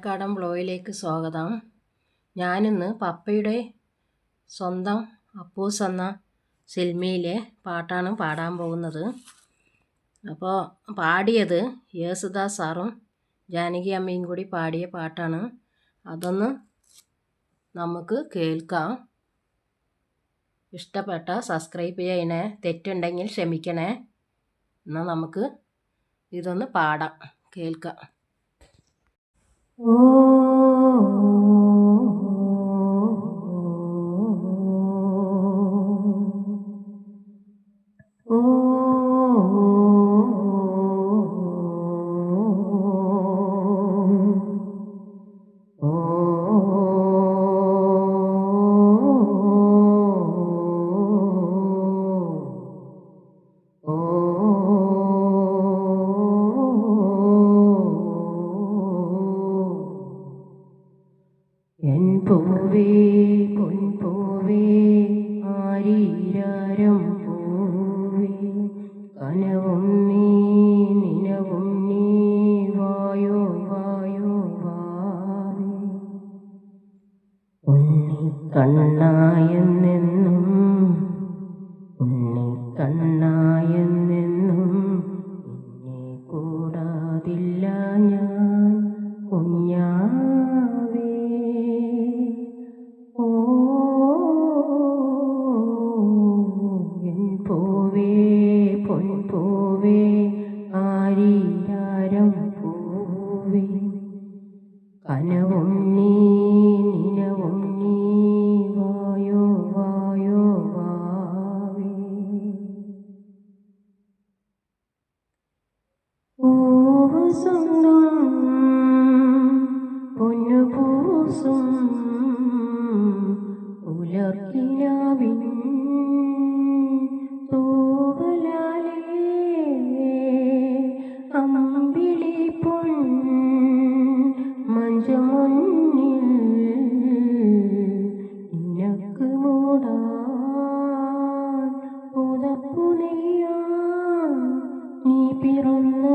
പാലക്കാടൻ ബ്ലോയിലേക്ക് സ്വാഗതം. ഞാനിന്ന് പപ്പയുടെ സ്വന്തം അപ്പൂസ് എന്ന സിനിമയിലെ പാട്ടാണ് പാടാൻ പോകുന്നത്. അപ്പോൾ പാടിയത് യേസുദാസ് സാറും ജാനകി അമ്മയും കൂടി പാടിയ പാട്ടാണ്. അതൊന്ന് നമുക്ക് കേൾക്കാം. ഇഷ്ടപ്പെട്ട സബ്സ്ക്രൈബ് ചെയ്യണേ തെറ്റുണ്ടെങ്കിൽ ക്ഷമിക്കണേ. എന്നാൽ നമുക്ക് ഇതൊന്ന് പാടാം കേൾക്കാം. Oh. എൻ പൂവേ പൊൻപൂവേ ആരീരാരം പൂവേ. കനവും നീ നിനവും നീ വായോ വായോ വാവേ. ഉണ്ണി കണ്ണായെന്നെന്നും കനവും നീ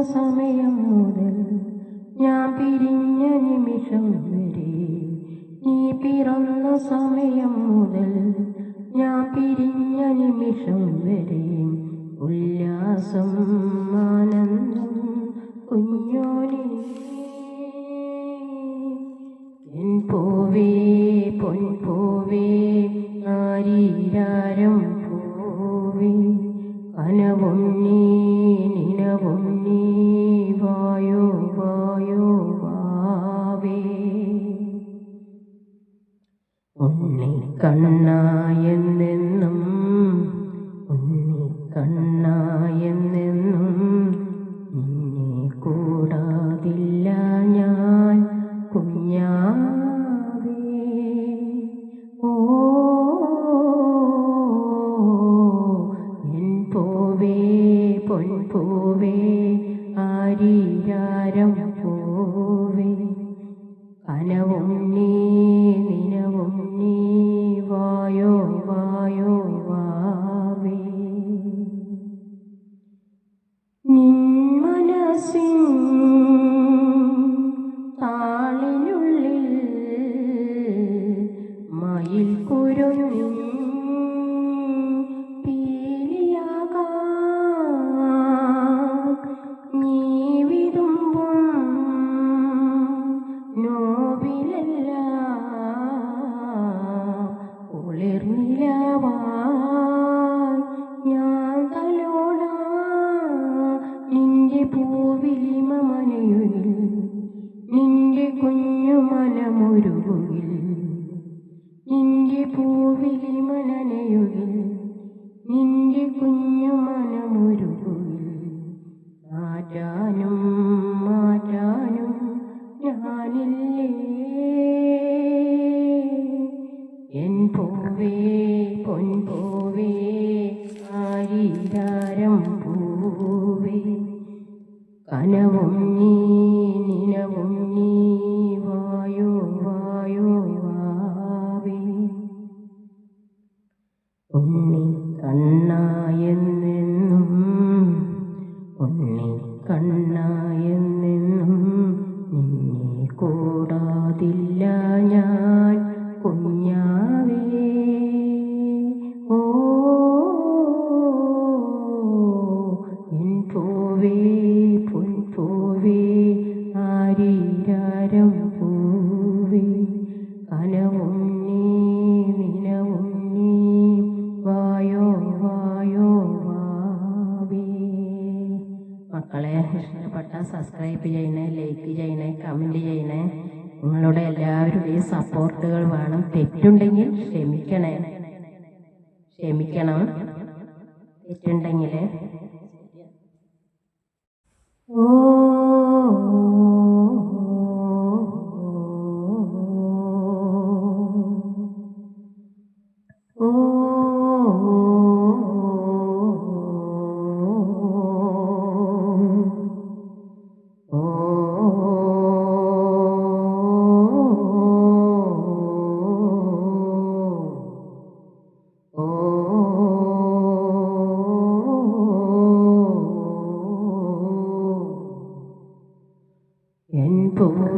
സമയം മുതൽ ഞാൻ പിരിഞ്ഞ നിമിഷം വരെ നീ പിറന്ന സമയം മുതൽ ഞാൻ പിരിഞ്ഞ നിമിഷം വരെ ഉല്ലാസം ആനന്ദം കുഞ്ഞോനെ എൻ പൊൻ പോവേ ആരീരാരം പോവേ കനവും ഉണ്ണി കണ്ണായെന്നെന്നും ഉണ്ണി കണ്ണായെന്നെന്നും നിന്നെ കൂടാതില്ല ഞാൻ കുഞ്ഞാവേ. ഓ എൻ പൂവേ ആരീരാരം പൂവേ. കനവും നീ കുളിർനിലവായി ഇഷ്ടപ്പെട്ട സബ്സ്ക്രൈബ് ചെയ്യണേ ലൈക്ക് ചെയ്യണേ കമന്റ് ചെയ്യണേ. നിങ്ങളുടെ എല്ലാവരുടെയും സപ്പോർട്ടുകൾ വേണം. തെറ്റുണ്ടെങ്കിൽ ക്ഷമിക്കണേ. ക്ഷമിക്കണം. തെറ്റുണ്ടെങ്കിൽ ഓ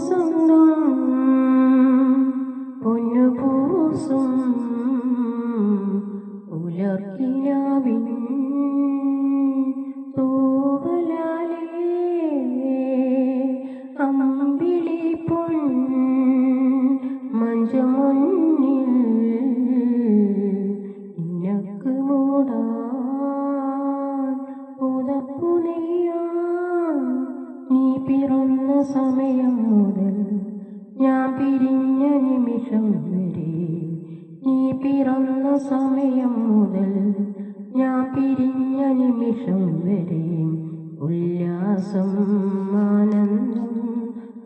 সুন্দর നിമിഷം വരെ ഉല്ലാസം ആനന്ദം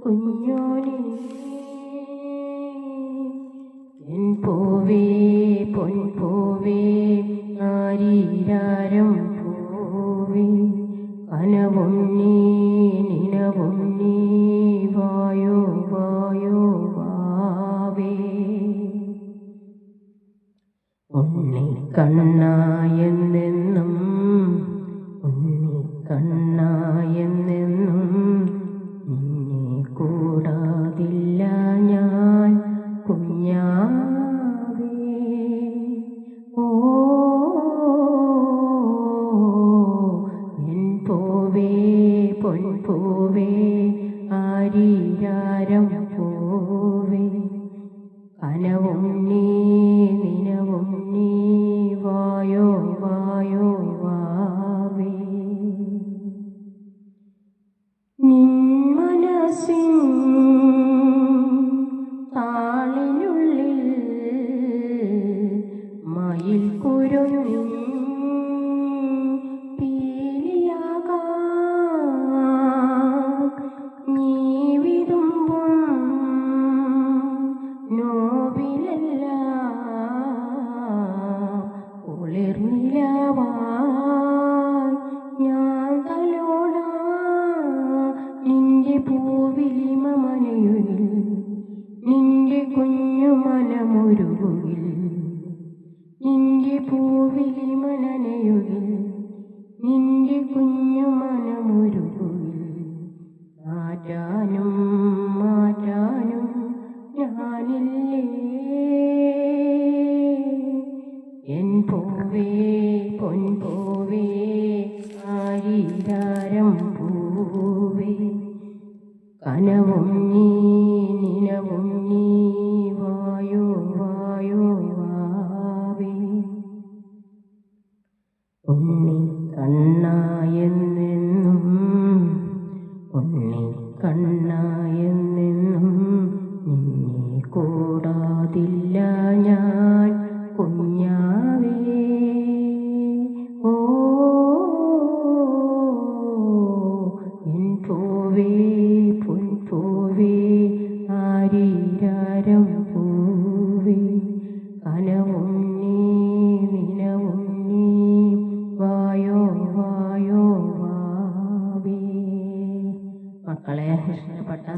കുഞ്ഞോനെ പൂവേ പൊൻപൂവേ ആരീരാരം പൂവേ കനവും നീ നിലവും നീ വായോ വായോ വാവേ. ഉണ്ണിക്കണ്ണായെന്നെന്നും 等。പൂവിലിമ നനയുകിൽ നിന്റെ കുഞ്ഞു മനമൊരുകുകിൽ മാറ്റാനും മാറ്റാനും ഞാനില്ലേ? എൻ പോവേ പൊൻപൂവേ ആരീരാരം പൂവേ കനവും നീ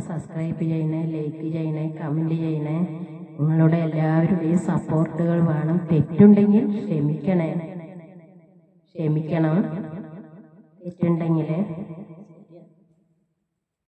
സബ്സ്ക്രൈബ് ചെയ്യണേ ലൈക്ക് ചെയ്യണേ കമന്റ് ചെയ്യണേ. നിങ്ങളുടെ എല്ലാവരുടെയും സപ്പോർട്ടുകൾ വേണം. തെറ്റുണ്ടെങ്കിൽ ക്ഷമിക്കണേ. ക്ഷമിക്കണം. തെറ്റുണ്ടെങ്കിൽ